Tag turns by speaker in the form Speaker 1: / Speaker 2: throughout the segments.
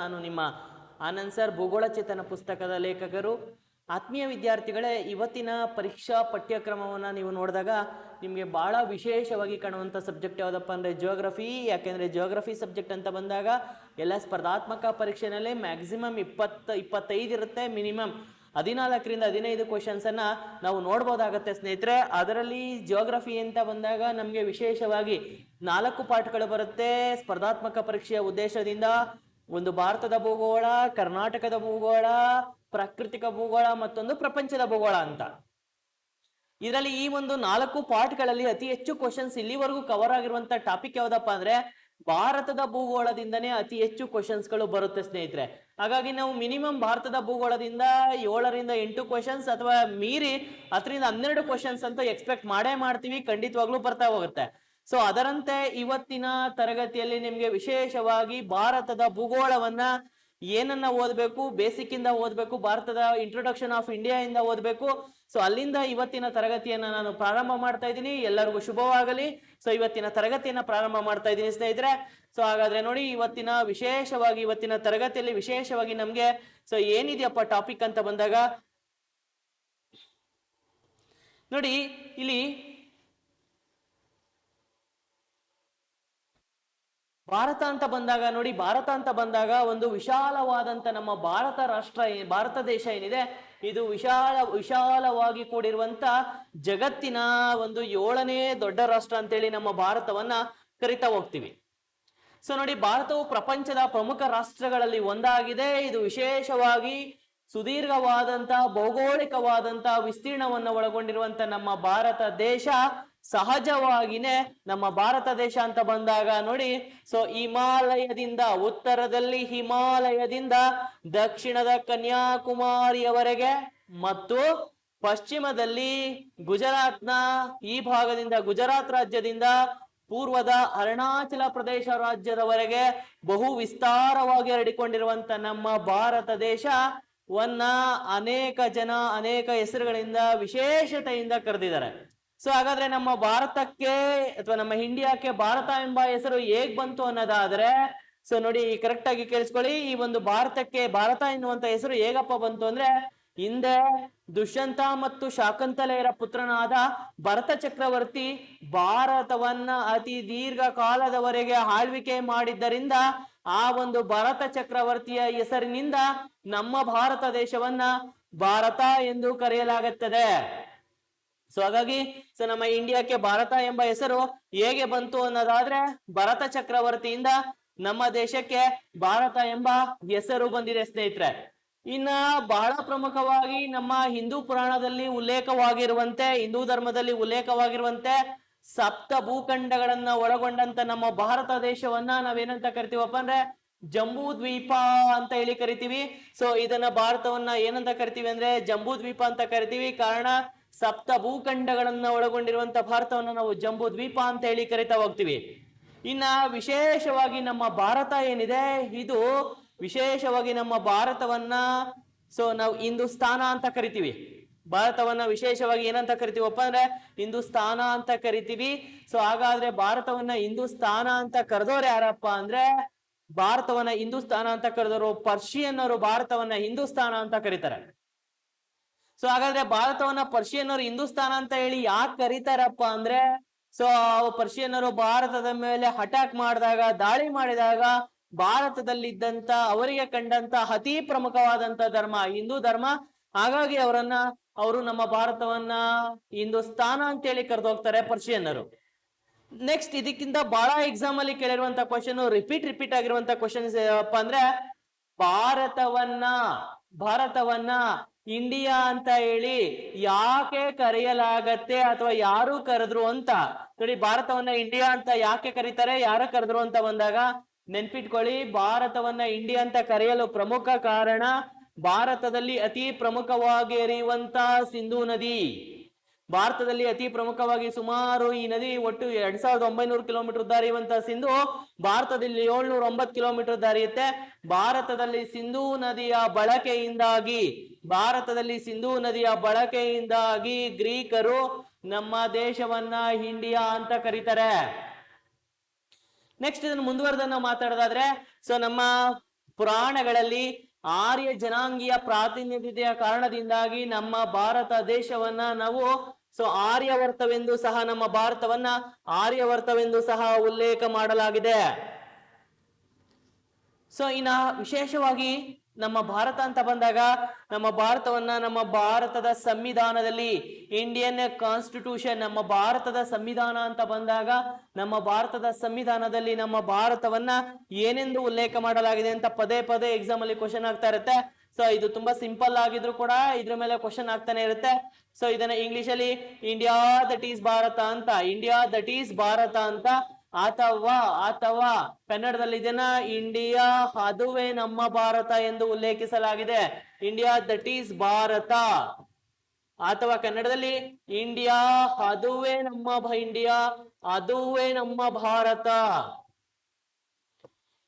Speaker 1: ನಾನು ನಿಮ್ಮ ಆನಂದ್ ಸರ್ ಭೂಗೋಳ ಚೇತನ ಪುಸ್ತಕದ ಲೇಖಕರು. ಆತ್ಮೀಯ ವಿದ್ಯಾರ್ಥಿಗಳೇ, ಇವತ್ತಿನ ಪರೀಕ್ಷಾ ಪಠ್ಯಕ್ರಮವನ್ನು ನೀವು ನೋಡಿದಾಗ ನಿಮಗೆ ಭಾಳ ವಿಶೇಷವಾಗಿ ಕಾಣುವಂಥ ಸಬ್ಜೆಕ್ಟ್ ಯಾವುದಪ್ಪ ಅಂದರೆ ಜಿಯೋಗ್ರಫಿ ಯಾಕೆಂದರೆ ಜಿಯೋಗ್ರಫಿ ಸಬ್ಜೆಕ್ಟ್ ಅಂತ ಬಂದಾಗ ಎಲ್ಲ ಸ್ಪರ್ಧಾತ್ಮಕ ಪರೀಕ್ಷೆನಲ್ಲಿ ಮ್ಯಾಕ್ಸಿಮಮ್ ಇಪ್ಪತ್ತು, ಇಪ್ಪತ್ತೈದು ಇರುತ್ತೆ ಮಿನಿಮಮ್ ಹದಿನಾಲ್ಕರಿಂದ ಹದಿನೈದು ಕ್ವಶನ್ಸನ್ನು ನಾವು ನೋಡ್ಬೋದಾಗತ್ತೆ ಸ್ನೇಹಿತರೆ. ಅದರಲ್ಲಿ ಜಿಯೋಗ್ರಫಿ ಅಂತ ಬಂದಾಗ ನಮಗೆ ವಿಶೇಷವಾಗಿ ನಾಲ್ಕು ಪಾಠಗಳು ಬರುತ್ತೆ. ಸ್ಪರ್ಧಾತ್ಮಕ ಪರೀಕ್ಷೆಯ ಉದ್ದೇಶದಿಂದ ಒಂದು ಭಾರತದ ಭೂಗೋಳ, ಕರ್ನಾಟಕದ ಭೂಗೋಳ, ಪ್ರಾಕೃತಿಕ ಭೂಗೋಳ ಮತ್ತೊಂದು ಪ್ರಪಂಚದ ಭೂಗೋಳ ಅಂತ. ಇದರಲ್ಲಿ ಈ ಒಂದು ನಾಲ್ಕು ಪಾರ್ಟ್ಗಳಲ್ಲಿ ಅತಿ ಹೆಚ್ಚು ಕ್ವಶನ್ಸ್ ಇಲ್ಲಿವರೆಗೂ ಕವರ್ ಆಗಿರುವಂತ ಟಾಪಿಕ್ ಯಾವ್ದಪ್ಪ ಅಂದ್ರೆ ಭಾರತದ ಭೂಗೋಳದಿಂದನೇ ಅತಿ ಹೆಚ್ಚು ಕ್ವಶನ್ಸ್ಗಳು ಬರುತ್ತೆ ಸ್ನೇಹಿತರೆ. ಹಾಗಾಗಿ ನಾವು ಮಿನಿಮಮ್ ಭಾರತದ ಭೂಗೋಳದಿಂದ ಏಳರಿಂದ ಎಂಟು ಕ್ವಶನ್ಸ್ ಅಥವಾ ಮೀರಿ ಹತ್ತರಿಂದ ಹನ್ನೆರಡು ಕ್ವಶನ್ಸ್ ಅಂತ ಎಕ್ಸ್ಪೆಕ್ಟ್ ಮಾಡೇ ಮಾಡ್ತೀವಿ, ಖಂಡಿತವಾಗ್ಲೂ ಬರ್ತಾ ಹೋಗುತ್ತೆ. ಸೊ ಅದರಂತೆ ಇವತ್ತಿನ ತರಗತಿಯಲ್ಲಿ ನಿಮ್ಗೆ ವಿಶೇಷವಾಗಿ ಭಾರತದ ಭೂಗೋಳವನ್ನ ಏನನ್ನ ಓದಬೇಕು ಬೇಸಿಕ್ ಇಂದ ಓದಬೇಕು, ಭಾರತದ ಇಂಟ್ರೊಡಕ್ಷನ್ ಆಫ್ ಇಂಡಿಯಾ ಇಂದ ಓದಬೇಕು. ಸೊ ಅಲ್ಲಿಂದ ಇವತ್ತಿನ ತರಗತಿಯನ್ನ ನಾನು ಪ್ರಾರಂಭ ಮಾಡ್ತಾ ಇದ್ದೀನಿ. ಎಲ್ಲರಿಗೂ ಶುಭವಾಗಲಿ. ಸೊ ಇವತ್ತಿನ ತರಗತಿಯನ್ನ ಪ್ರಾರಂಭ ಮಾಡ್ತಾ ಇದ್ದೀನಿ ಸ್ನೇಹಿತರೆ. ಸೊ ಹಾಗಾದ್ರೆ ನೋಡಿ, ಇವತ್ತಿನ ವಿಶೇಷವಾಗಿ, ಇವತ್ತಿನ ತರಗತಿಯಲ್ಲಿ ವಿಶೇಷವಾಗಿ ನಮ್ಗೆ ಸೊ ಏನಿದೆಯಪ್ಪ ಟಾಪಿಕ್ ಅಂತ ಬಂದಾಗ, ನೋಡಿ, ಇಲ್ಲಿ ಭಾರತ ಅಂತ ಬಂದಾಗ ನೋಡಿ, ಭಾರತ ಅಂತ ಬಂದಾಗ ಒಂದು ವಿಶಾಲವಾದಂತ ನಮ್ಮ ಭಾರತ ರಾಷ್ಟ್ರ ಭಾರತ ದೇಶ ಏನಿದೆ, ಇದು ವಿಶಾಲ, ವಿಶಾಲವಾಗಿ ಕೂಡಿರುವಂತ ಜಗತ್ತಿನ ಒಂದು ಏಳನೇ ದೊಡ್ಡ ರಾಷ್ಟ್ರ ಅಂತೇಳಿ ನಮ್ಮ ಭಾರತವನ್ನ ಕರಿತಾ ಹೋಗ್ತೀವಿ. ಸೊ ನೋಡಿ, ಭಾರತವು ಪ್ರಪಂಚದ ಪ್ರಮುಖ ರಾಷ್ಟ್ರಗಳಲ್ಲಿ ಒಂದಾಗಿದೆ. ಇದು ವಿಶೇಷವಾಗಿ ಸುದೀರ್ಘವಾದಂತ, ಭೌಗೋಳಿಕವಾದಂತ ವಿಸ್ತೀರ್ಣವನ್ನು ಒಳಗೊಂಡಿರುವಂತ ನಮ್ಮ ಭಾರತ ದೇಶ. ಸಹಜವಾಗಿನೇ ನಮ್ಮ ಭಾರತ ದೇಶ ಅಂತ ಬಂದಾಗ ನೋಡಿ ಸೊ ಹಿಮಾಲಯದಿಂದ ಉತ್ತರದಲ್ಲಿ ಹಿಮಾಲಯದಿಂದ ದಕ್ಷಿಣದ ಕನ್ಯಾಕುಮಾರಿಯವರೆಗೆ ಮತ್ತು ಪಶ್ಚಿಮದಲ್ಲಿ ಗುಜರಾತ್ನ ಈ ಭಾಗದಿಂದ, ಗುಜರಾತ್ ರಾಜ್ಯದಿಂದ ಪೂರ್ವದ ಅರುಣಾಚಲ ಪ್ರದೇಶ ರಾಜ್ಯದವರೆಗೆ ಬಹು ವಿಸ್ತಾರವಾಗಿ ಹರಡಿಕೊಂಡಿರುವಂತ ನಮ್ಮ ಭಾರತ ದೇಶ ವನ್ನ ಅನೇಕ ಜನ, ಅನೇಕ ಹೆಸರುಗಳಿಂದ ವಿಶೇಷತೆಯಿಂದ ಕರೆದಿದ್ದಾರೆ. ಸೊ ಹಾಗಾದ್ರೆ ನಮ್ಮ ಭಾರತಕ್ಕೆ ಅಥವಾ ನಮ್ಮ ಇಂಡಿಯಾಕ್ಕೆ ಭಾರತ ಎಂಬ ಹೆಸರು ಹೇಗ್ ಬಂತು ಅನ್ನೋದಾದ್ರೆ ಸೊ ನೋಡಿ ಕರೆಕ್ಟ್ ಆಗಿ ಕೇಳಿಸ್ಕೊಳ್ಳಿ. ಈ ಒಂದು ಭಾರತಕ್ಕೆ ಭಾರತ ಎನ್ನುವಂತ ಹೆಸರು ಹೇಗಪ್ಪ ಬಂತು ಅಂದ್ರೆ, ಹಿಂದೆ ದುಷ್ಯಂತ ಮತ್ತು ಶಾಕಂತಲೆಯರ ಪುತ್ರನಾದ ಭರತ ಚಕ್ರವರ್ತಿ ಭಾರತವನ್ನ ಅತಿ ದೀರ್ಘ ಕಾಲದವರೆಗೆ ಆಳ್ವಿಕೆ ಮಾಡಿದ್ದರಿಂದ, ಆ ಒಂದು ಭರತ ಚಕ್ರವರ್ತಿಯ ಹೆಸರಿನಿಂದ ನಮ್ಮ ಭಾರತ ದೇಶವನ್ನ ಭಾರತ ಎಂದು ಕರೆಯಲಾಗುತ್ತದೆ. ಸೊ ಹಾಗಾಗಿ ಸೊ ನಮ್ಮ ಇಂಡಿಯಾಕ್ಕೆ ಭಾರತ ಎಂಬ ಹೆಸರು ಹೇಗೆ ಬಂತು ಅನ್ನೋದಾದ್ರೆ, ಭರತ ಚಕ್ರವರ್ತಿಯಿಂದ ನಮ್ಮ ದೇಶಕ್ಕೆ ಭಾರತ ಎಂಬ ಹೆಸರು ಬಂದಿದೆ, ಸ್ನೇಹಿತರೆ. ಇನ್ನ ಬಹಳ ಪ್ರಮುಖವಾಗಿ ನಮ್ಮ ಹಿಂದೂ ಪುರಾಣದಲ್ಲಿ ಉಲ್ಲೇಖವಾಗಿರುವಂತೆ, ಹಿಂದೂ ಧರ್ಮದಲ್ಲಿ ಉಲ್ಲೇಖವಾಗಿರುವಂತೆ, ಸಪ್ತ ಭೂಖಂಡಗಳನ್ನ ಒಳಗೊಂಡಂತ ನಮ್ಮ ಭಾರತ ದೇಶವನ್ನ ನಾವೇನಂತ ಕರಿತೀವಪ್ಪ ಅಂದ್ರೆ, ಜಂಬೂ ದ್ವೀಪ ಅಂತ ಹೇಳಿ ಕರಿತೀವಿ. ಸೊ ಇದನ್ನ ಭಾರತವನ್ನ ಏನಂತ ಕರಿತೀವಿ ಅಂದ್ರೆ, ಜಂಬೂ ದ್ವೀಪ ಅಂತ ಕರಿತೀವಿ. ಕಾರಣ ಸಪ್ತ ಭೂಖಂಡಗಳನ್ನ ಒಳಗೊಂಡಿರುವಂತಹ ಭಾರತವನ್ನು ನಾವು ಜಂಬೂ ದ್ವೀಪ ಅಂತ ಹೇಳಿ ಕರಿತಾ ಹೋಗ್ತೀವಿ. ಇನ್ನ ವಿಶೇಷವಾಗಿ ನಮ್ಮ ಭಾರತ ಏನಿದೆ? ಇದು ವಿಶೇಷವಾಗಿ ನಮ್ಮ ಭಾರತವನ್ನ ಸೊ ನಾವು ಹಿಂದೂಸ್ತಾನ ಅಂತ ಕರಿತೀವಿ. ಭಾರತವನ್ನ ವಿಶೇಷವಾಗಿ ಏನಂತ ಕರಿತೀವಪ್ಪ ಅಂದ್ರೆ ಹಿಂದೂಸ್ತಾನ ಅಂತ ಕರಿತೀವಿ. ಸೊ ಹಾಗಾದ್ರೆ ಭಾರತವನ್ನ ಹಿಂದೂಸ್ತಾನ ಅಂತ ಕರೆದೋರು ಯಾರಪ್ಪ ಅಂದ್ರೆ ಭಾರತವನ್ನ ಹಿಂದೂಸ್ತಾನ ಅಂತ ಕರೆದವರು ಪರ್ಷಿಯನ್ ಅವರು ಭಾರತವನ್ನ ಹಿಂದೂಸ್ತಾನ ಅಂತ ಕರೀತಾರೆ. ಸೊ ಹಾಗಾದ್ರೆ ಭಾರತವನ್ನ ಪರ್ಷಿಯನ್ನರು ಹಿಂದೂಸ್ತಾನ ಅಂತ ಹೇಳಿ ಯಾಕೆ ಕರೀತಾರಪ್ಪ ಅಂದ್ರೆ ಸೊ ಪರ್ಷಿಯನ್ನರು ಭಾರತದ ಮೇಲೆ ಅಟ್ಯಾಕ್ ಮಾಡಿದಾಗ, ದಾಳಿ ಮಾಡಿದಾಗ ಭಾರತದಲ್ಲಿದ್ದಂತ, ಅವರಿಗೆ ಕಂಡಂತ ಅತಿ ಪ್ರಮುಖವಾದಂತ ಧರ್ಮ, ಹಿಂದೂ ಧರ್ಮ. ಹಾಗಾಗಿ ಅವರನ್ನ, ಅವರು ನಮ್ಮ ಭಾರತವನ್ನ ಹಿಂದೂಸ್ತಾನ ಅಂತ ಹೇಳಿ ಕರೆದೋಗ್ತಾರೆ ಪರ್ಷಿಯನ್ನರು ನೆಕ್ಸ್ಟ್ ಇದಕ್ಕಿಂತ ಬಹಳ ಎಕ್ಸಾಮ್ ಅಲ್ಲಿ ಕೇಳಿರುವಂತ ಕ್ವಶನ್ ರಿಪೀಟ್ ರಿಪೀಟ್ ಆಗಿರುವಂತ ಕ್ವಶನ್ಸ್ ಏನಪ್ಪ ಅಂದ್ರೆ, ಭಾರತವನ್ನ ಭಾರತವನ್ನ ಇಂಡಿಯಾ ಅಂತ ಹೇಳಿ ಯಾಕೆ ಕರೆಯಲಾಗತ್ತೆ ಅಥವಾ ಯಾರು ಕರೆದ್ರು ಅಂತ? ನೋಡಿ, ಭಾರತವನ್ನ ಇಂಡಿಯಾ ಅಂತ ಯಾಕೆ ಕರೀತಾರೆ, ಯಾರು ಕರೆದ್ರು ಅಂತ ಬಂದಾಗ ನೆನ್ಪಿಟ್ಕೊಳ್ಳಿ, ಭಾರತವನ್ನ ಇಂಡಿಯಾ ಅಂತ ಕರೆಯಲು ಪ್ರಮುಖ ಕಾರಣ ಭಾರತದಲ್ಲಿ ಅತಿ ಪ್ರಮುಖವಾಗಿ ಹರಿಯುವಂತ ಸಿಂಧೂ ನದಿ. ಭಾರತದಲ್ಲಿ ಅತಿ ಪ್ರಮುಖವಾಗಿ ಸುಮಾರು ಈ ನದಿ ಒಟ್ಟು ಎರಡ್ ಸಾವಿರದ ಒಂಬೈನೂರು ಕಿಲೋಮೀಟರ್ ದಾರಿ ಹರಿಯುವಂತ ಸಿಂಧು. ಭಾರತದಲ್ಲಿ ಏಳ್ನೂರ ಒಂಬತ್ತು ಕಿಲೋಮೀಟರ್ ದಾರಿಯುತ್ತೆ. ಭಾರತದಲ್ಲಿ ಸಿಂಧೂ ನದಿಯ ಬಳಕೆಯಿಂದಾಗಿ, ಭಾರತದಲ್ಲಿ ಸಿಂಧೂ ನದಿಯ ಬಳಕೆಯಿಂದಾಗಿ ಗ್ರೀಕರು ನಮ್ಮ ದೇಶವನ್ನ ಇಂಡಿಯಾ ಅಂತ ಕರೀತಾರೆ. ನೆಕ್ಸ್ಟ್ ಇದನ್ನು ಮುಂದುವರೆದನ್ನ ಮಾತಾಡೋದಾದ್ರೆ ಸೊ ನಮ್ಮ ಪುರಾಣಗಳಲ್ಲಿ ಆರ್ಯ ಜನಾಂಗೀಯ ಪ್ರಾತಿನಿಧ್ಯತೆಯ ಕಾರಣದಿಂದಾಗಿ ನಮ್ಮ ಭಾರತ ದೇಶವನ್ನ ನಾವು ಸೊ ಆರ್ಯವರ್ತವೆಂದು ಸಹ ನಮ್ಮ ಭಾರತವನ್ನ ಆರ್ಯವರ್ತವೆಂದು ಸಹ ಉಲ್ಲೇಖ ಮಾಡಲಾಗಿದೆ. ಸೊ ಇನ್ನ ವಿಶೇಷವಾಗಿ ನಮ್ಮ ಭಾರತ ಅಂತ ಬಂದಾಗ ನಮ್ಮ ಭಾರತವನ್ನ ನಮ್ಮ ಭಾರತದ ಸಂವಿಧಾನದಲ್ಲಿ ಇಂಡಿಯನ್ ಕಾನ್ಸ್ಟಿಟ್ಯೂಷನ್ ನಮ್ಮ ಭಾರತದ ಸಂವಿಧಾನ ಅಂತ ಬಂದಾಗ ನಮ್ಮ ಭಾರತದ ಸಂವಿಧಾನದಲ್ಲಿ ನಮ್ಮ ಭಾರತವನ್ನ ಏನೆಂದು ಉಲ್ಲೇಖ ಮಾಡಲಾಗಿದೆ ಅಂತ ಪದೇ ಪದೇ ಎಕ್ಸಾಮ್ ಅಲ್ಲಿ ಕ್ವಶನ್ ಆಗ್ತಾ ಇರುತ್ತೆ. ಸೊ ಇದು ತುಂಬಾ ಸಿಂಪಲ್ ಆಗಿದ್ರು ಕೂಡ ಇದ್ರ ಮೇಲೆ ಕ್ವಶನ್ ಆಗ್ತಾನೆ ಇರುತ್ತೆ. ಸೊ ಇದನ್ನ ಇಂಗ್ಲಿಷ್ ಅಲ್ಲಿ ಇಂಡಿಯಾ ದಟ್ ಈಸ್ ಭಾರತ ಅಂತ ಇಂಡಿಯಾ ದಟ್ ಈಸ್ ಭಾರತ ಅಂತ ಅಥವಾ ಅಥವಾ ಕನ್ನಡದಲ್ಲಿ ಇದನ್ನ ಇಂಡಿಯಾ ಅದುವೇ ನಮ್ಮ ಭಾರತ ಎಂದು ಉಲ್ಲೇಖಿಸಲಾಗಿದೆ. ಇಂಡಿಯಾ ದಟ್ ಈಸ್ ಭಾರತ ಅಥವಾ ಕನ್ನಡದಲ್ಲಿ ಇಂಡಿಯಾ ಅದುವೇ ನಮ್ಮ ಇಂಡಿಯಾ ಅದುವೇ ನಮ್ಮ ಭಾರತ.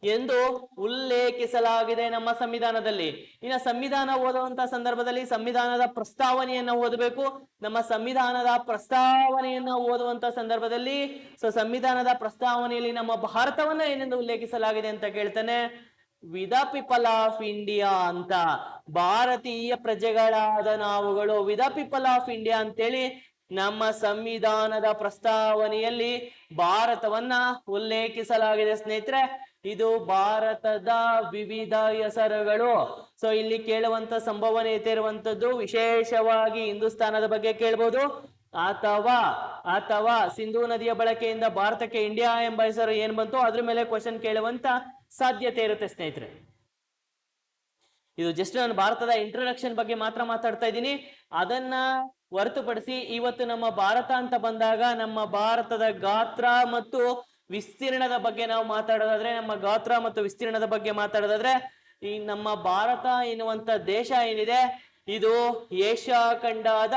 Speaker 1: ಎಂದು ಉಲ್ಲೇಖಿಸಲಾಗಿದೆ ನಮ್ಮ ಸಂವಿಧಾನದಲ್ಲಿ. ಇನ್ನು ಸಂವಿಧಾನ ಓದುವಂತಹ ಸಂದರ್ಭದಲ್ಲಿ ಸಂವಿಧಾನದ ಪ್ರಸ್ತಾವನೆಯನ್ನ ಓದಬೇಕು. ನಮ್ಮ ಸಂವಿಧಾನದ ಪ್ರಸ್ತಾವನೆಯನ್ನ ಓದುವಂತಹ ಸಂದರ್ಭದಲ್ಲಿ ಸೊ ಸಂವಿಧಾನದ ಪ್ರಸ್ತಾವನೆಯಲ್ಲಿ ನಮ್ಮ ಭಾರತವನ್ನ ಏನೆಂದು ಉಲ್ಲೇಖಿಸಲಾಗಿದೆ ಅಂತ ಕೇಳ್ತಾನೆ. ವಿದ ಪೀಪಲ್ ಆಫ್ ಇಂಡಿಯಾ ಅಂತ. ಭಾರತೀಯ ಪ್ರಜೆಗಳಾದ ನಾವುಗಳು ವಿದ ಪೀಪಲ್ ಆಫ್ ಇಂಡಿಯಾ ಅಂತೇಳಿ ನಮ್ಮ ಸಂವಿಧಾನದ ಪ್ರಸ್ತಾವನೆಯಲ್ಲಿ ಭಾರತವನ್ನ ಉಲ್ಲೇಖಿಸಲಾಗಿದೆ ಸ್ನೇಹಿತರೆ. ಇದು ಭಾರತದ ವಿವಿಧ ಹೆಸರುಗಳು. ಸೊ ಇಲ್ಲಿ ಕೇಳುವಂತ ಸಂಭವನೀಯತೆ ಇರುವಂತದ್ದು ವಿಶೇಷವಾಗಿ ಹಿಂದೂಸ್ತಾನದ ಬಗ್ಗೆ ಕೇಳ್ಬೋದು. ಅಥವಾ ಅಥವಾ ಸಿಂಧೂ ನದಿಯ ಬಳಕೆಯಿಂದ ಭಾರತಕ್ಕೆ ಇಂಡಿಯಾ ಎಂಬ ಹೆಸರು ಏನ್ ಬಂತು ಅದ್ರ ಮೇಲೆ ಕ್ವಶನ್ ಕೇಳುವಂತ ಸಾಧ್ಯತೆ ಇರುತ್ತೆ ಸ್ನೇಹಿತರೆ. ಇದು ಜಸ್ಟ್ ನಾನು ಭಾರತದ ಇಂಟ್ರೊಡಕ್ಷನ್ ಬಗ್ಗೆ ಮಾತ್ರ ಮಾತಾಡ್ತಾ ಇದ್ದೀನಿ. ಅದನ್ನ ಹೊರತುಪಡಿಸಿ ಇವತ್ತು ನಮ್ಮ ಭಾರತ ಅಂತ ಬಂದಾಗ ನಮ್ಮ ಭಾರತದ ಗಾತ್ರ ಮತ್ತು ವಿಸ್ತೀರ್ಣದ ಬಗ್ಗೆ ನಾವು ಮಾತಾಡೋದಾದ್ರೆ, ನಮ್ಮ ಗಾತ್ರ ಮತ್ತು ವಿಸ್ತೀರ್ಣದ ಬಗ್ಗೆ ಮಾತಾಡೋದಾದ್ರೆ, ಈ ನಮ್ಮ ಭಾರತ ಎನ್ನುವಂತ ದೇಶ ಏನಿದೆ, ಇದು ಏಷ್ಯಾ ಖಂಡದ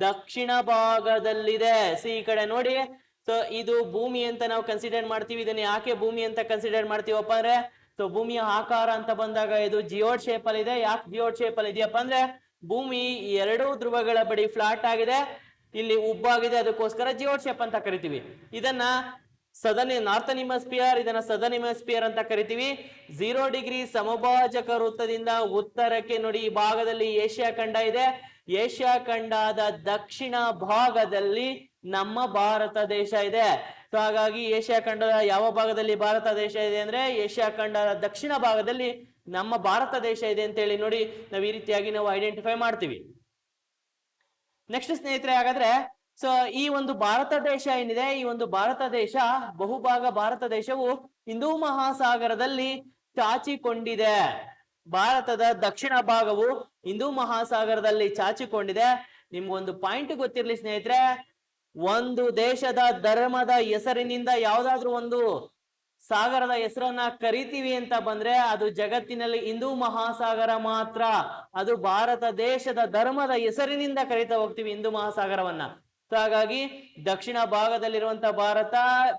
Speaker 1: ದಕ್ಷಿಣ ಭಾಗದಲ್ಲಿದೆ. ಸಿ, ಈ ಕಡೆ ನೋಡಿ. ಸೊ ಇದು ಭೂಮಿ ಅಂತ ನಾವು ಕನ್ಸಿಡರ್ ಮಾಡ್ತೀವಿ. ಇದನ್ನ ಯಾಕೆ ಭೂಮಿ ಅಂತ ಕನ್ಸಿಡರ್ ಮಾಡ್ತೀವಪ್ಪ ಅಂದ್ರೆ ಸೊ ಭೂಮಿಯ ಆಕಾರ ಅಂತ ಬಂದಾಗ ಇದು ಜಿಯೋಡ್ ಶೇಪ್ ಅಲ್ಲಿ ಇದೆ. ಯಾಕೆ ಜಿಯೋಡ್ ಶೇಪ್ ಅಲ್ಲಿ ಇದೆಯಪ್ಪ ಅಂದ್ರೆ, ಭೂಮಿ ಎರಡೂ ಧ್ರುವಗಳ ಬಳಿ ಫ್ಲಾಟ್ ಆಗಿದೆ. ಇಲ್ಲಿ ಉಬ್ಬಾಗಿದೆ. ಅದಕ್ಕೋಸ್ಕರ ಜಿಯೋಡ್ ಶೇಪ್ ಅಂತ ಕರಿತೀವಿ. ಇದನ್ನ ಸದನ್ ನಾರ್ಥನ್ ಹಿಮಸ್ಪಿಯರ್ ಇದನ್ನ ಸದನ್ ಹಿಮಸ್ಪಿಯರ್ ಅಂತ ಕರಿತೀವಿ. ಝೀರೋ ಡಿಗ್ರಿ ಸಮಭಾಜಕ ವೃತ್ತದಿಂದ ಉತ್ತರಕ್ಕೆ ನೋಡಿ, ಈ ಭಾಗದಲ್ಲಿ ಏಷ್ಯಾ ಖಂಡ ಇದೆ. ಏಷ್ಯಾ ಖಂಡದ ದಕ್ಷಿಣ ಭಾಗದಲ್ಲಿ ನಮ್ಮ ಭಾರತ ದೇಶ ಇದೆ. ಸೊ ಹಾಗಾಗಿ ಏಷ್ಯಾ ಖಂಡದ ಯಾವ ಭಾಗದಲ್ಲಿ ಭಾರತ ದೇಶ ಇದೆ ಅಂದ್ರೆ, ಏಷ್ಯಾ ಖಂಡದ ದಕ್ಷಿಣ ಭಾಗದಲ್ಲಿ ನಮ್ಮ ಭಾರತ ದೇಶ ಇದೆ ಅಂತ ಹೇಳಿ ನೋಡಿ, ನಾವು ಈ ರೀತಿಯಾಗಿ ನಾವು ಐಡೆಂಟಿಫೈ ಮಾಡ್ತೀವಿ. ನೆಕ್ಸ್ಟ್ ಸ್ನೇಹಿತರೆ, ಹಾಗಾದ್ರೆ ಸೊ ಈ ಒಂದು ಭಾರತ ದೇಶ ಏನಿದೆ? ಈ ಒಂದು ಭಾರತ ದೇಶ, ಬಹುಭಾಗ ಭಾರತ ದೇಶವು ಹಿಂದೂ ಮಹಾಸಾಗರದಲ್ಲಿ ಚಾಚಿಕೊಂಡಿದೆ. ಭಾರತದ ದಕ್ಷಿಣ ಭಾಗವು ಹಿಂದೂ ಮಹಾಸಾಗರದಲ್ಲಿ ಚಾಚಿಕೊಂಡಿದೆ. ನಿಮ್ಗೊಂದು ಪಾಯಿಂಟ್ ಗೊತ್ತಿರ್ಲಿ ಸ್ನೇಹಿತರೆ, ಒಂದು ದೇಶದ ಧರ್ಮದ ಹೆಸರಿನಿಂದ ಯಾವ್ದಾದ್ರು ಒಂದು ಸಾಗರದ ಹೆಸರನ್ನ ಕರಿತೀವಿ ಅಂತ ಬಂದ್ರೆ ಅದು ಜಗತ್ತಿನಲ್ಲಿ ಹಿಂದೂ ಮಹಾಸಾಗರ ಮಾತ್ರ. ಅದು ಭಾರತ ದೇಶದ ಧರ್ಮದ ಹೆಸರಿನಿಂದ ಕರಿತಾ ಹೋಗ್ತೀವಿ ಹಿಂದೂ ಮಹಾಸಾಗರವನ್ನ. ಸೊ ಹಾಗಾಗಿ ದಕ್ಷಿಣ ಭಾಗದಲ್ಲಿರುವಂತ ಭಾರತ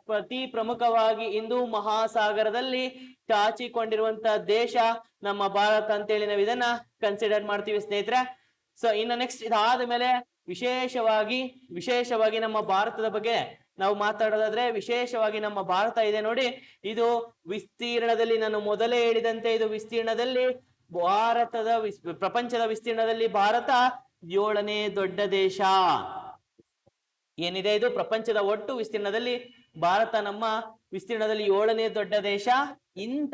Speaker 1: ಪ್ರತಿ ಪ್ರಮುಖವಾಗಿ ಹಿಂದೂ ಮಹಾಸಾಗರದಲ್ಲಿ ಚಾಚಿಕೊಂಡಿರುವಂತಹ ದೇಶ ನಮ್ಮ ಭಾರತ ಅಂತೇಳಿ ನಾವು ಇದನ್ನ ಕನ್ಸಿಡರ್ ಮಾಡ್ತೀವಿ ಸ್ನೇಹಿತರೆ. ಸೊ ಇನ್ನು ನೆಕ್ಸ್ಟ್ ಇದಾದ ಮೇಲೆ ವಿಶೇಷವಾಗಿ ವಿಶೇಷವಾಗಿ ನಮ್ಮ ಭಾರತದ ಬಗ್ಗೆ ನಾವು ಮಾತಾಡೋದಾದ್ರೆ ವಿಶೇಷವಾಗಿ ನಮ್ಮ ಭಾರತ ಇದೆ ನೋಡಿ. ಇದು ವಿಸ್ತೀರ್ಣದಲ್ಲಿ ನಾನು ಮೊದಲೇ ಹೇಳಿದಂತೆ ಇದು ವಿಸ್ತೀರ್ಣದಲ್ಲಿ ಭಾರತದ ವಿಸ್, ಪ್ರಪಂಚದ ವಿಸ್ತೀರ್ಣದಲ್ಲಿ ಭಾರತ ಏಳನೇ ದೊಡ್ಡ ದೇಶ. ಏನಿದೆ ಇದು? ಪ್ರಪಂಚದ ಒಟ್ಟು ವಿಸ್ತೀರ್ಣದಲ್ಲಿ ಭಾರತ ನಮ್ಮ ವಿಸ್ತೀರ್ಣದಲ್ಲಿ ಏಳನೇ ದೊಡ್ಡ ದೇಶ. ಇಂಥ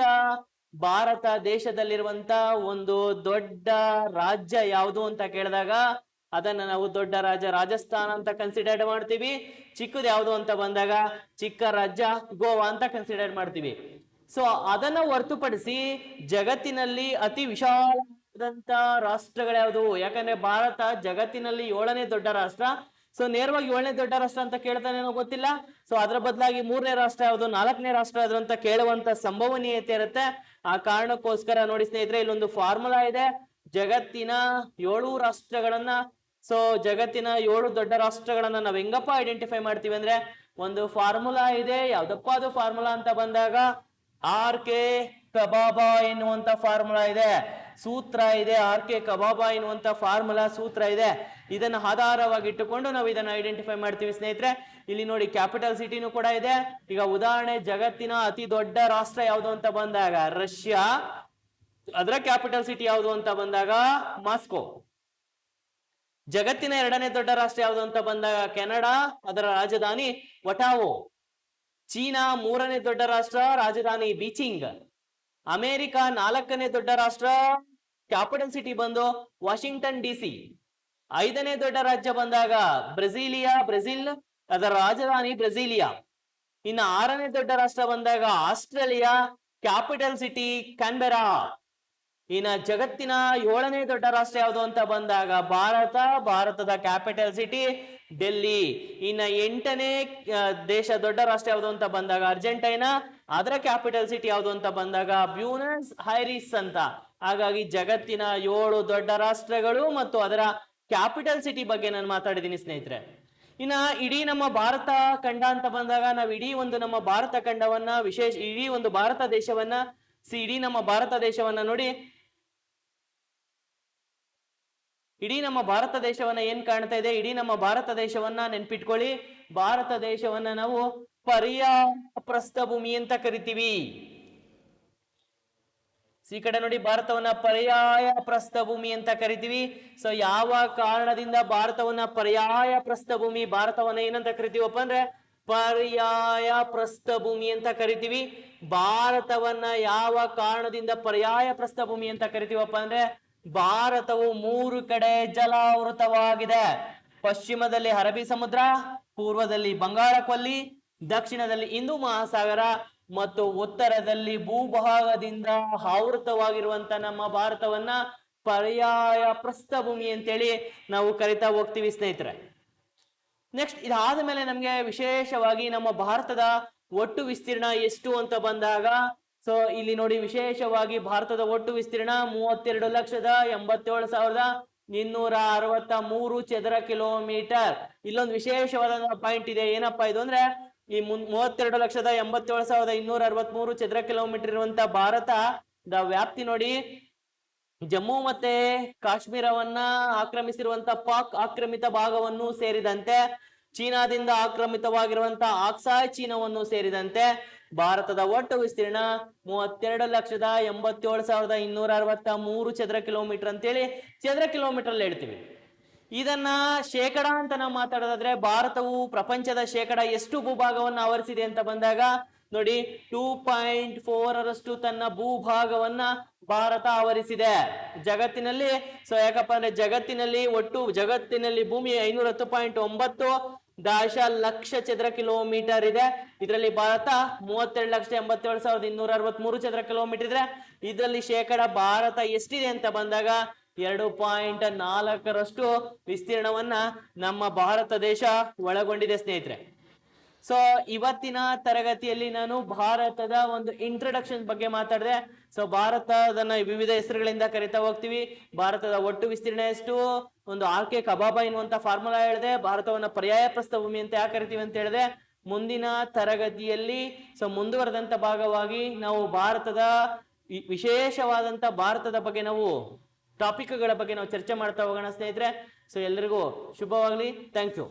Speaker 1: ಭಾರತ ದೇಶದಲ್ಲಿರುವಂತ ಒಂದು ದೊಡ್ಡ ರಾಜ್ಯ ಯಾವುದು ಅಂತ ಕೇಳಿದಾಗ ಅದನ್ನ ನಾವು ದೊಡ್ಡ ರಾಜ್ಯ ರಾಜಸ್ಥಾನ ಅಂತ ಕನ್ಸಿಡರ್ ಮಾಡ್ತೀವಿ. ಚಿಕ್ಕದು ಯಾವುದು ಅಂತ ಬಂದಾಗ ಚಿಕ್ಕ ರಾಜ್ಯ ಗೋವಾ ಅಂತ ಕನ್ಸಿಡರ್ ಮಾಡ್ತೀವಿ. ಸೊ ಅದನ್ನ ಹೊರತುಪಡಿಸಿ ಜಗತ್ತಿನಲ್ಲಿ ಅತಿ ವಿಶಾಲವಾದಂತ ರಾಷ್ಟ್ರಗಳ್ಯಾವುದು ಯಾಕಂದ್ರೆ ಭಾರತ ಜಗತ್ತಿನಲ್ಲಿ ಏಳನೇ ದೊಡ್ಡ ರಾಷ್ಟ್ರ. ಸೊ ನೇರವಾಗಿ ಏಳನೇ ದೊಡ್ಡ ರಾಷ್ಟ್ರ ಅಂತ ಕೇಳ್ತಾನೇನೋ ಗೊತ್ತಿಲ್ಲ. ಸೊ ಅದರ ಬದಲಾಗಿ ಮೂರನೇ ರಾಷ್ಟ್ರ ಯಾವುದು, ನಾಲ್ಕನೇ ರಾಷ್ಟ್ರ ಯಾವುದು ಅಂತ ಕೇಳುವಂತ ಸಂಭವನೀಯತೆ ಇರುತ್ತೆ. ಆ ಕಾರಣಕ್ಕೋಸ್ಕರ ನೋಡಿ ಸ್ನೇಹಿತರೆ, ಇಲ್ಲೊಂದು ಫಾರ್ಮುಲಾ ಇದೆ. ಜಗತ್ತಿನ ಏಳು ರಾಷ್ಟ್ರಗಳನ್ನ ಸೊ ಜಗತ್ತಿನ ಏಳು ದೊಡ್ಡ ರಾಷ್ಟ್ರಗಳನ್ನ ನಾವ್ ಹೆಂಗಪ್ಪ ಐಡೆಂಟಿಫೈ ಮಾಡ್ತೀವಿ ಅಂದ್ರೆ, ಒಂದು ಫಾರ್ಮುಲಾ ಇದೆ. ಯಾವ್ದಪ್ಪ ಅದು ಫಾರ್ಮುಲಾ ಅಂತ ಬಂದಾಗ ಆರ್ ಕೆ ಕಬಾಬಾ ಎನ್ನುವಂತ ಫಾರ್ಮುಲಾ ಇದೆ. ಸೂತ್ರ ಇದೆ ಆರ್ ಕೆ ಕಬಾಬಾ ಎನ್ನುವಂತ ಫಾರ್ಮುಲಾ ಸೂತ್ರ ಇದೆ. ಇದನ್ನ ಆಧಾರವಾಗಿಟ್ಟುಕೊಂಡು ನಾವು ಇದನ್ನ ಐಡೆಂಟಿಫೈ ಮಾಡ್ತೀವಿ ಸ್ನೇಹಿತರೆ. ಇಲ್ಲಿ ನೋಡಿ ಕ್ಯಾಪಿಟಲ್ ಸಿಟಿನೂ ಕೂಡ ಇದೆ. ಈಗ ಉದಾಹರಣೆ, ಜಗತ್ತಿನ ಅತಿ ದೊಡ್ಡ ರಾಷ್ಟ್ರ ಯಾವುದು ಅಂತ ಬಂದಾಗ, ರಷ್ಯಾ. ಅದರ ಕ್ಯಾಪಿಟಲ್ ಸಿಟಿ ಯಾವುದು ಅಂತ ಬಂದಾಗ, ಮಾಸ್ಕೋ. ಜಗತ್ತಿನ ಎರಡನೇ ದೊಡ್ಡ ರಾಷ್ಟ್ರ ಯಾವುದು ಅಂತ ಬಂದಾಗ, ಕೆನಡಾ, ಅದರ ರಾಜಧಾನಿ ವಟಾವೋ ಚೀನಾ ಮೂರನೇ ದೊಡ್ಡ ರಾಷ್ಟ್ರ, ರಾಜಧಾನಿ ಬೀಚಿಂಗ್. ಅಮೆರಿಕ ನಾಲ್ಕನೇ ದೊಡ್ಡ ರಾಷ್ಟ್ರ ಕ್ಯಾಪಿಟಲ್ ಸಿಟಿ ಬಂದು ವಾಷಿಂಗ್ಟನ್ ಡಿ ಸಿ ಐದನೇ ದೊಡ್ಡ ರಾಜ್ಯ ಬಂದಾಗ ಬ್ರೆಸಿಲಿಯಾ ಬ್ರೆಜಿಲ್, ಅದರ ರಾಜಧಾನಿ ಬ್ರೆಸಿಲಿಯಾ ಇನ್ನು ಆರನೇ ದೊಡ್ಡ ರಾಷ್ಟ್ರ ಬಂದಾಗ ಆಸ್ಟ್ರೇಲಿಯಾ ಕ್ಯಾಪಿಟಲ್ ಸಿಟಿ ಕ್ಯಾನ್ಬೆರಾ ಇನ್ನ ಜಗತ್ತಿನ ಏಳನೇ ದೊಡ್ಡ ರಾಷ್ಟ್ರ ಯಾವುದು ಅಂತ ಬಂದಾಗ ಭಾರತ, ಭಾರತದ ಕ್ಯಾಪಿಟಲ್ ಸಿಟಿ ಡೆಲ್ಲಿ ಇನ್ನ ಎಂಟನೇ ದೇಶ ದೊಡ್ಡ ರಾಷ್ಟ್ರ ಯಾವುದು ಅಂತ ಬಂದಾಗ ಅರ್ಜೆಂಟೈನಾ. ಅದರ ಕ್ಯಾಪಿಟಲ್ ಸಿಟಿ ಯಾವುದು ಅಂತ ಬಂದಾಗ ಬ್ಯೂನಸ್ ಹೈರಿಸ್ ಅಂತ. ಹಾಗಾಗಿ ಜಗತ್ತಿನ ಏಳು ದೊಡ್ಡ ರಾಷ್ಟ್ರಗಳು ಮತ್ತು ಅದರ ಕ್ಯಾಪಿಟಲ್ ಸಿಟಿ ಬಗ್ಗೆ ನಾನು ಮಾತಾಡಿದ್ದೀನಿ ಸ್ನೇಹಿತರೆ. ಇನ್ನ ಇಡೀ ನಮ್ಮ ಭಾರತ ಖಂಡ ಅಂತ ಬಂದಾಗ ನಾವು ಇಡೀ ಒಂದು ನಮ್ಮ ಭಾರತ ಖಂಡವನ್ನ, ವಿಶೇಷ ಇಡೀ ಒಂದು ಭಾರತ ದೇಶವನ್ನ, ಸಿ- ಇಡೀ ನಮ್ಮ ಭಾರತ ದೇಶವನ್ನ ನೋಡಿ, ಇಡೀ ನಮ್ಮ ಭಾರತ ದೇಶವನ್ನ ಏನ್ ಕಾಣ್ತಾ ಇದೆ? ಇಡೀ ನಮ್ಮ ಭಾರತ ದೇಶವನ್ನ ನೆನ್ಪಿಟ್ಕೊಳ್ಳಿ. ಭಾರತ ದೇಶವನ್ನ ನಾವು ಪರ್ಯಾಯ ಪ್ರಸ್ಥಭೂಮಿ ಅಂತ ಕರಿತೀವಿ. ಈ ಕಡೆ ನೋಡಿ ಭಾರತವನ್ನ ಪರ್ಯಾಯ ಪ್ರಸ್ಥಭೂಮಿ ಅಂತ ಕರಿತೀವಿ. ಸೊ ಯಾವ ಕಾರಣದಿಂದ ಭಾರತವನ್ನ ಪರ್ಯಾಯ ಪ್ರಸ್ಥಭೂಮಿ ಭಾರತವನ್ನ ಏನಂತ ಕರಿತೀವಪ್ಪ ಅಂದ್ರೆ ಪರ್ಯಾಯ ಪ್ರಸ್ಥಭೂಮಿ ಅಂತ ಕರಿತೀವಿ. ಭಾರತವನ್ನ ಯಾವ ಕಾರಣದಿಂದ ಪರ್ಯಾಯ ಪ್ರಸ್ಥಭೂಮಿ ಅಂತ ಕರಿತೀವಪ್ಪ ಅಂದ್ರೆ ಭಾರತವು ಮೂರು ಕಡೆ ಜಲಾವೃತವಾಗಿದೆ. ಪಶ್ಚಿಮದಲ್ಲಿ ಅರಬಿ ಸಮುದ್ರ, ಪೂರ್ವದಲ್ಲಿ ಬಂಗಾಳ ಕೊಲ್ಲಿ ದಕ್ಷಿಣದಲ್ಲಿ ಹಿಂದೂ ಮಹಾಸಾಗರ ಮತ್ತು ಉತ್ತರದಲ್ಲಿ ಭೂಭಾಗದಿಂದ ಆವೃತವಾಗಿರುವಂತ ನಮ್ಮ ಭಾರತವನ್ನ ಪರ್ಯಾಯ ಪ್ರಸ್ಥಭೂಮಿ ಅಂತೇಳಿ ನಾವು ಕರಿತಾ ಹೋಗ್ತೀವಿ ಸ್ನೇಹಿತರೆ. ನೆಕ್ಸ್ಟ್ ಇದಾದ ಮೇಲೆ ನಮ್ಗೆ ವಿಶೇಷವಾಗಿ ನಮ್ಮ ಭಾರತದ ಒಟ್ಟು ವಿಸ್ತೀರ್ಣ ಎಷ್ಟು ಅಂತ ಬಂದಾಗ ಸೊ ಇಲ್ಲಿ ನೋಡಿ ವಿಶೇಷವಾಗಿ ಭಾರತದ ಒಟ್ಟು ವಿಸ್ತೀರ್ಣ ಮೂವತ್ತೆರಡು ಲಕ್ಷದ ಎಂಬತ್ತೇಳು ಸಾವಿರದ ಇನ್ನೂರ ಅರವತ್ತ ಮೂರು ಚದರ ಕಿಲೋಮೀಟರ್ ಇಲ್ಲೊಂದು ವಿಶೇಷವಾದ ಪಾಯಿಂಟ್ ಇದೆ, ಏನಪ್ಪಾ ಇದು ಅಂದ್ರೆ ಈ ಮುನ್, ಮೂವತ್ತೆರಡು ಲಕ್ಷದ ಎಂಬತ್ತೇಳು ಸಾವಿರದ ಇನ್ನೂರ ಅರವತ್ಮೂರು ಚದರ ಕಿಲೋಮೀಟರ್ ಇರುವಂತ ಭಾರತದ ವ್ಯಾಪ್ತಿ ನೋಡಿ, ಜಮ್ಮು ಮತ್ತೆ ಕಾಶ್ಮೀರವನ್ನ ಆಕ್ರಮಿಸಿರುವಂತ ಪಾಕ್ ಆಕ್ರಮಿತ ಭಾಗವನ್ನು ಸೇರಿದಂತೆ, ಚೀನಾದಿಂದ ಆಕ್ರಮಿತವಾಗಿರುವಂತ ಆಕ್ಸಾಯ್ ಚೀನಾವನ್ನು ಸೇರಿದಂತೆ, ಭಾರತದ ಒಟ್ಟು ವಿಸ್ತೀರ್ಣ ಮೂವತ್ತೆರಡು ಲಕ್ಷದ ಎಂಬತ್ತೇಳು ಸಾವಿರದ ಇನ್ನೂರ ಅರವತ್ತ ಮೂರು ಚದರ ಕಿಲೋಮೀಟರ್ ಅಂತೇಳಿ, ಚದರ ಕಿಲೋಮೀಟರ್ ಅಲ್ಲಿ ಹೇಳ್ತೀವಿ. ಇದನ್ನ ಶೇಕಡ ಅಂತ ನಾವು ಮಾತಾಡೋದಾದ್ರೆ ಭಾರತವು ಪ್ರಪಂಚದ ಶೇಕಡ ಎಷ್ಟು ಭೂಭಾಗವನ್ನು ಆವರಿಸಿದೆ ಅಂತ ಬಂದಾಗ ನೋಡಿ ಟೂ ಪಾಯಿಂಟ್ ಫೋರ್ ಅರಷ್ಟು ತನ್ನ ಭೂಭಾಗವನ್ನ ಭಾರತ ಆವರಿಸಿದೆ. ಜಗತ್ತಿನಲ್ಲಿ, ಸೊ ಯಾಕಪ್ಪ ಅಂದ್ರೆ ಜಗತ್ತಿನಲ್ಲಿ ಒಟ್ಟು, ಜಗತ್ತಿನಲ್ಲಿ ಭೂಮಿ ಐನೂರ ಹತ್ತು ಪಾಯಿಂಟ್ ಒಂಬತ್ತು ದಶ ಲಕ್ಷ ಚದರ ಕಿಲೋಮೀಟರ್ ಇದೆ. ಇದರಲ್ಲಿ ಭಾರತ ಮೂವತ್ತೆರಡು ಲಕ್ಷ ಎಂಬತ್ತೇಳು ಸಾವಿರದ ಇನ್ನೂರ ಅರವತ್ಮೂರು ಚದರ ಕಿಲೋಮೀಟರ್ ಇದೆ. ಇದರಲ್ಲಿ ಶೇಕಡ ಭಾರತ ಎಷ್ಟಿದೆ ಅಂತ ಬಂದಾಗ ಎರಡು ಪಾಯಿಂಟ್ ನಾಲ್ಕರಷ್ಟು ವಿಸ್ತೀರ್ಣವನ್ನ ನಮ್ಮ ಭಾರತ ದೇಶ ಒಳಗೊಂಡಿದೆ, ಸ್ನೇಹಿತರೆ. ಸೊ ಇವತ್ತಿನ ತರಗತಿಯಲ್ಲಿ ನಾನು ಭಾರತದ ಒಂದು ಇಂಟ್ರಡಕ್ಷನ್ ಬಗ್ಗೆ ಮಾತಾಡಿದೆ. ಸೊ ಭಾರತದನ್ನ ವಿವಿಧ ಹೆಸರುಗಳಿಂದ ಕರಿತಾ ಹೋಗ್ತೀವಿ. ಭಾರತದ ಒಟ್ಟು ವಿಸ್ತೀರ್ಣ ಎಷ್ಟು? ಒಂದು ಆರ್ ಕೆ ಕಬಾಬ ಎನ್ನುವಂತ ಫಾರ್ಮುಲಾ ಹೇಳಿದೆ. ಭಾರತವನ್ನ ಪರ್ಯಾಯ ಪ್ರಸ್ಥಭೂಮಿ ಅಂತ ಯಾಕೆ ಕರಿತೀವಿ ಅಂತ ಹೇಳಿದೆ. ಮುಂದಿನ ತರಗತಿಯಲ್ಲಿ ಸೊ ಮುಂದುವರೆದಂತ ಭಾಗವಾಗಿ ನಾವು ಭಾರತದ ವಿಶೇಷವಾದಂತ ಭಾರತದ ಬಗ್ಗೆ ನಾವು ಟಾಪಿಕ್ಗಳ ಬಗ್ಗೆ ನಾವು ಚರ್ಚೆ ಮಾಡ್ತಾ ಹೋಗೋಣ ಸ್ನೇಹಿತರೆ. ಸೊ ಎಲ್ಲರಿಗೂ ಶುಭವಾಗಲಿ. Thank you